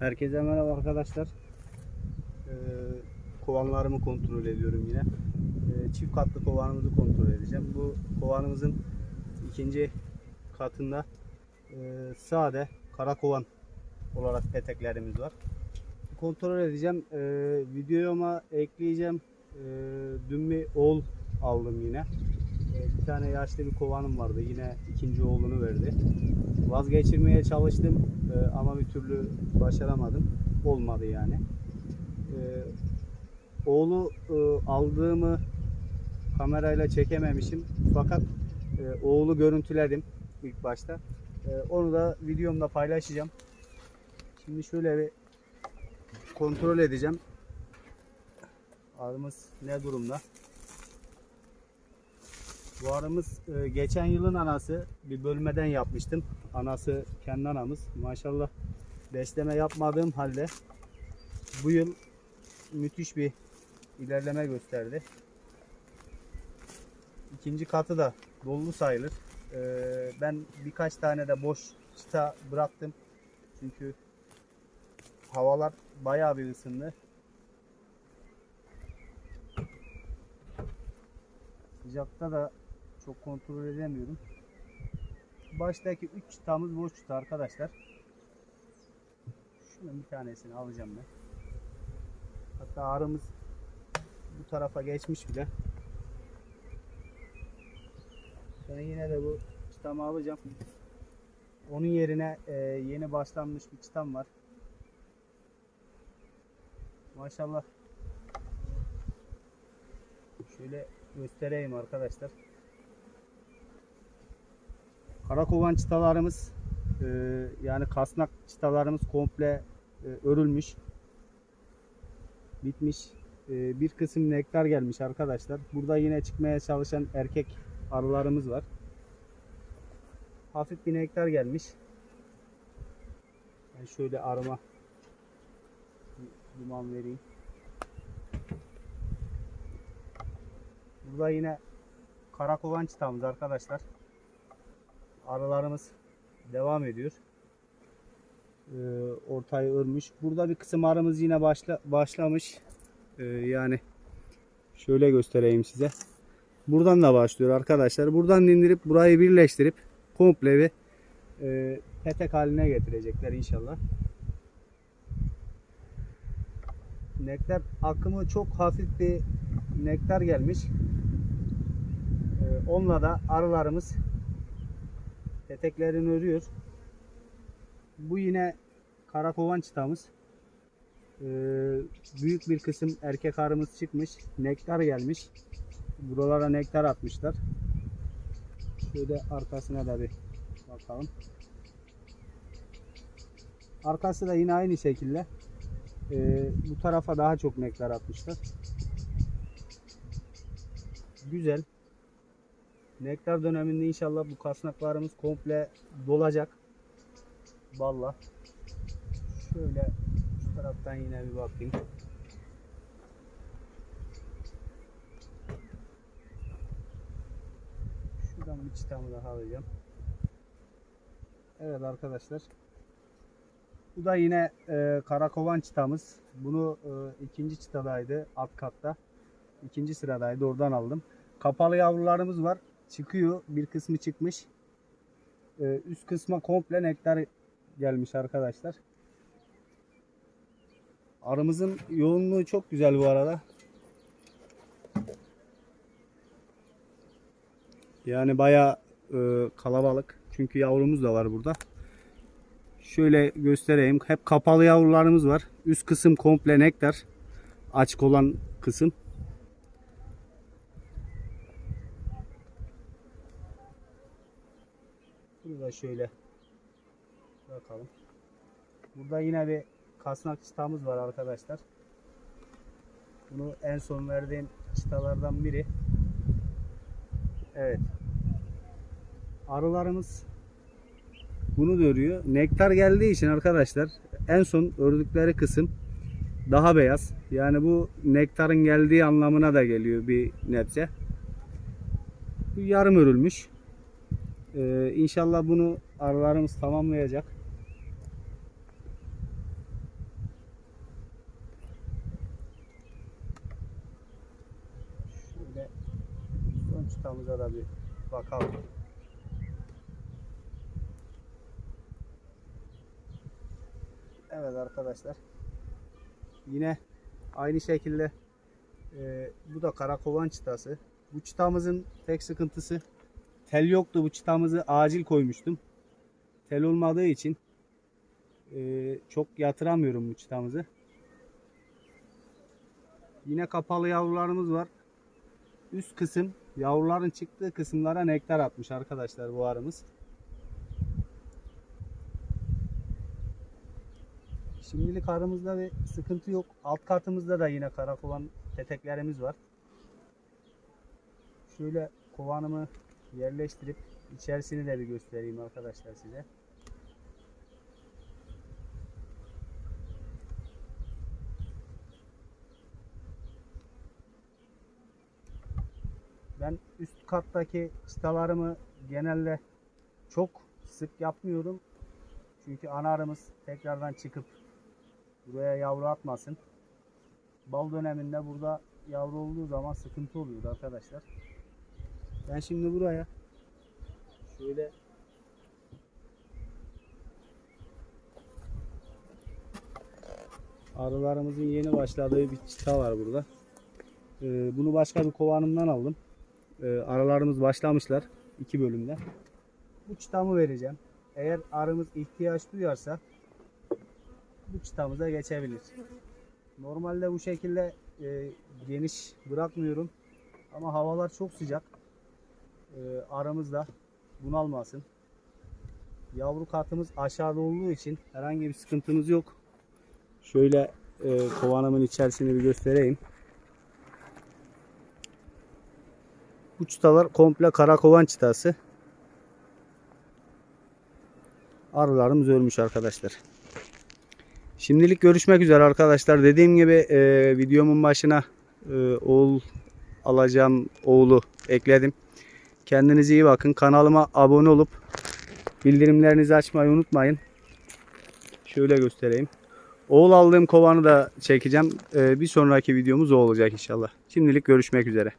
Herkese merhaba arkadaşlar. Ee, kovanlarımı kontrol ediyorum yine. Ee, çift katlı kovanımızı kontrol edeceğim. Bu kovanımızın ikinci katında e, sade kara kovan olarak peteklerimiz var. Kontrol edeceğim. Ee, videoma ekleyeceğim. Ee, dün bir oğul aldım yine. Ee, bir tane yaşlı bir kovanım vardı. Yine ikinci oğlunu verdi. Vazgeçirmeye çalıştım ee, ama bir türlü başaramadım. Olmadı yani. Ee, oğlu e, aldığımı kamerayla çekememişim. Fakat e, oğlu görüntüledim ilk başta. E, onu da videomda paylaşacağım. Şimdi şöyle bir kontrol edeceğim. Arımız ne durumda? Bu arımız e, geçen yılın anası bir bölmeden yapmıştım. Anası kendi anamız. Maşallah besleme yapmadığım halde bu yıl müthiş bir ilerleme gösterdi. İkinci katı da dolu sayılır. E, ben birkaç tane de boş çıta bıraktım. Çünkü havalar bayağı bir ısındı. Sıcakta da çok kontrol edemiyorum. Baştaki 3 çıtamız boş çıta arkadaşlar. Şunun bir tanesini alacağım ben. Hatta arımız bu tarafa geçmiş bile. Ben yine de bu çıtamı alacağım. Onun yerine e, yeni başlanmış bir çıtam var. Maşallah. Şöyle göstereyim arkadaşlar. Karakovan çıtalarımız e, yani kasnak çıtalarımız komple e, örülmüş. Bitmiş. E, bir kısım nektar gelmiş arkadaşlar. Burada yine çıkmaya çalışan erkek arılarımız var. Hafif bir nektar gelmiş. Ben şöyle arıma duman vereyim. Burada yine karakovan çıtamız arkadaşlar. Arılarımız devam ediyor. Ee, ortayı örmüş. Burada bir kısım arımız yine başla, başlamış. Ee, yani şöyle göstereyim size. Buradan da başlıyor arkadaşlar. Buradan indirip burayı birleştirip komple bir e, petek haline getirecekler inşallah. Nektar akımı çok hafif bir nektar gelmiş. Ee, onunla da arılarımız peteklerini örüyor. Bu yine karakovan çıtamız. Ee, büyük bir kısım erkek arımız çıkmış. Nektar gelmiş. Buralara nektar atmışlar. Şöyle arkasına da bir bakalım. Arkası da yine aynı şekilde. Ee, bu tarafa daha çok nektar atmışlar. Güzel. Nektar döneminde inşallah bu kasnaklarımız komple dolacak. Balla. Şöyle şu taraftan yine bir bakayım. Şuradan bir çıtamı daha alacağım. Evet arkadaşlar. Bu da yine e, karakovan çıtamız. Bunu e, ikinci çıtadaydı alt katta. İkinci sıradaydı oradan aldım. Kapalı yavrularımız var. Çıkıyor. Bir kısmı çıkmış. Ee, üst kısma komple nektar gelmiş arkadaşlar. Arımızın yoğunluğu çok güzel bu arada. Yani baya kalabalık. Çünkü yavrumuz da var burada. Şöyle göstereyim. Hep kapalı yavrularımız var. Üst kısım komple nektar. Açık olan kısım. Burada şöyle bakalım. Burada yine bir kasnak çıtamız var arkadaşlar. Bunu en son verdiğim çıtalardan biri. Evet. Arılarımız bunu da örüyor. Nektar geldiği için arkadaşlar en son ördükleri kısım daha beyaz. Yani bu nektarın geldiği anlamına da geliyor bir nebze. Bu yarım örülmüş. Ee, inşallah bunu arılarımız tamamlayacak. Şöyle ön çıtamıza da bir bakalım. Evet arkadaşlar. Yine aynı şekilde e, bu da karakovan çıtası. Bu çıtamızın tek sıkıntısı tel yoktu. Bu çıtamızı acil koymuştum. Tel olmadığı için e, çok yatıramıyorum bu çıtamızı. Yine kapalı yavrularımız var. Üst kısım yavruların çıktığı kısımlara nektar atmış arkadaşlar bu arımız. Şimdilik arımızda bir sıkıntı yok. Alt katımızda da yine karakovan peteklerimiz var. Şöyle kovanımı yerleştirip içerisini de bir göstereyim arkadaşlar size. Ben üst kattaki çıtalarımı genelde çok sık yapmıyorum. Çünkü anarımız tekrardan çıkıp buraya yavru atmasın. Bal döneminde burada yavru olduğu zaman sıkıntı oluyor arkadaşlar. Ben şimdi buraya şöyle arılarımızın yeni başladığı bir çıta var burada. Ee, bunu başka bir kovanımdan aldım. Ee, arılarımız başlamışlar iki bölümde. Bu çıtamı vereceğim. Eğer arımız ihtiyaç duyarsa bu çıtamıza geçebilir. Normalde bu şekilde e, geniş bırakmıyorum. Ama havalar çok sıcak. E, aramız da bunalmasın. Yavru katımız aşağıda olduğu için herhangi bir sıkıntımız yok. Şöyle e, kovanımın içerisini bir göstereyim. Bu çıtalar komple karakovan çıtası. Arılarımız ölmüş arkadaşlar. Şimdilik görüşmek üzere arkadaşlar. Dediğim gibi e, videomun başına e, oğul alacağım oğlu ekledim. Kendinize iyi bakın. Kanalıma abone olup bildirimlerinizi açmayı unutmayın. Şöyle göstereyim. Oğul aldığım kovanı da çekeceğim. E, bir sonraki videomuz o olacak inşallah. Şimdilik görüşmek üzere.